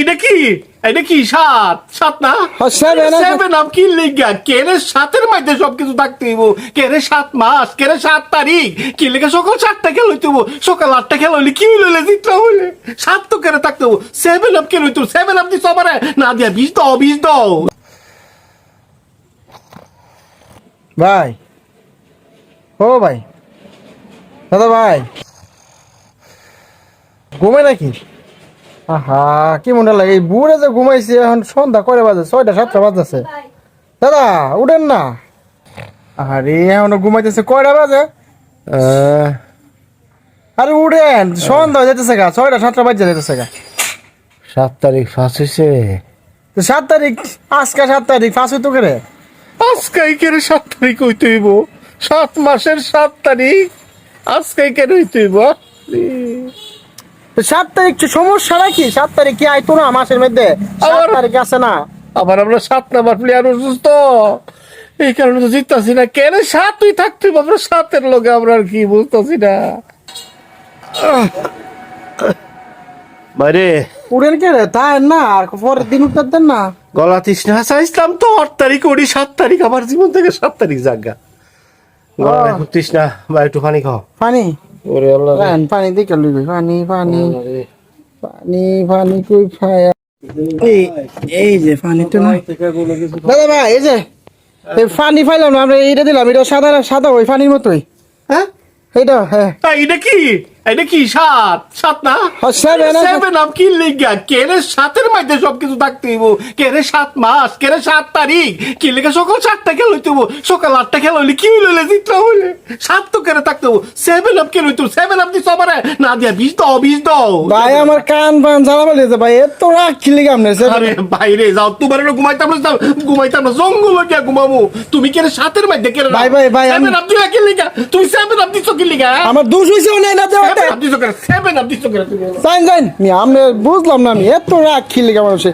এটা কি এটা কি সাত? সাত না। সেভেন আপ কি লিগা কেরে সাতের মধ্যে সবকিছু থাকতে হইব? কেরে সাত মাস? কেরে সাত তারিখ? কি লেগে সকাল চারটা খেল হইতে সকাল আটটা খেল হইলে কি হইলে জিতটা হইলে? সাত তো কেরে থাকতে হইব? সেভেন আপ কেন হইতো সেভেন আপ দিস আমারে না দিয়া বিষ দাও বিষ দাও। ভাই। ও ভাই। দাদা ভাই। ঘুমাই নাকি? আহা কি মনে লাগে এই বুড়ে যে ঘুমাইছে এখন সন্ধ্যা করে বাজে? ছয়টা সাতটা বাজছে দাদা উঠেন না। আরে এখন ঘুমাইতেছে কয়টা বাজে? আরে উঠেন সন্ধ্যা হয়ে যেতেছে গা ছয়টা সাতটা বাজে যেতেছে গা। সাত তারিখ ফার্স্ট হয়েছে সাত তারিখ আজকে সাত তারিখ ফাঁসি তো করে? আজকে কেন সাত তারিখ হইতে হইব? সাত মাসের সাত তারিখ আজকে কেন হইতে হইব? সাত তারিখ তো সমস্যা নাকি? সাত তারিখ কি আইতো না মাসের মধ্যে? সাত তারিখ আছে না। আবার আমরা সাত নাম্বার প্লেয়ার অসুস্থ। এই কারণে তো জিততাছি না। কেন সাত তুই থাকতে আমরা সাতের লোকে আমরা আর কি বুঝতেছি না। বাইরে। উড়েন কে রে? তাই না আর পরের দিন উঠতে দেন না। গলা তৃষ্ণা চাইছিলাম তো আট তারিখ ওড়ি সাত তারিখ আমার জীবন থেকে সাত তারিখ জাগা। গলা তৃষ্ণা বা একটু পানি খাও। পানি? ওরে আল্লাহ রে। পানি পানি দিকে লইবি পানি পানি। আল্লাহ রে। পানি পানি কই খায় এই এই যে পানি তো নাই দাদা ভাই এই যে এই পানি ফাইলাম না আমরা এইটা দিলাম এটা সাদা সাদা ওই পানির মতোই। হ্যাঁ? এইটা হ্যাঁ। এটা কি? এটা কি সাত সাত না। সেভেন আপ কি লিগা কেরে সাতের মধ্যে সবকিছু থাকতে হইব? কেরে সাত মাস? কেরে সাত তারিখ? কি সকাল চারটা খেল হইতে সকাল আটটা খেল হইলে কি হইলে জিতটা হইলে। সাত তো কেরে থাকতে সেভেন আপ কেন হইতো সেভেন আপ দিস আমারে? না দিয়া দাও বিষ দাও। ভাই আমার কান পান জ্বালা বলে ভাই। এত রাগ খিলে গামনে আরে বাইরে যাও তোমার না ঘুমাইতাম না ঘুমাইতাম না জঙ্গল গিয়া ঘুমাবো। তুমি কেন সাতের মধ্যে কেন ভাই, ভাই, ভাই, সেভেন আপ দিলা কি লিগা তুমি সেভেন আপ দিছো কি আমার দোষ হইছে না না আমি বুঝলাম না আমি এত রাগ খিলে গামনে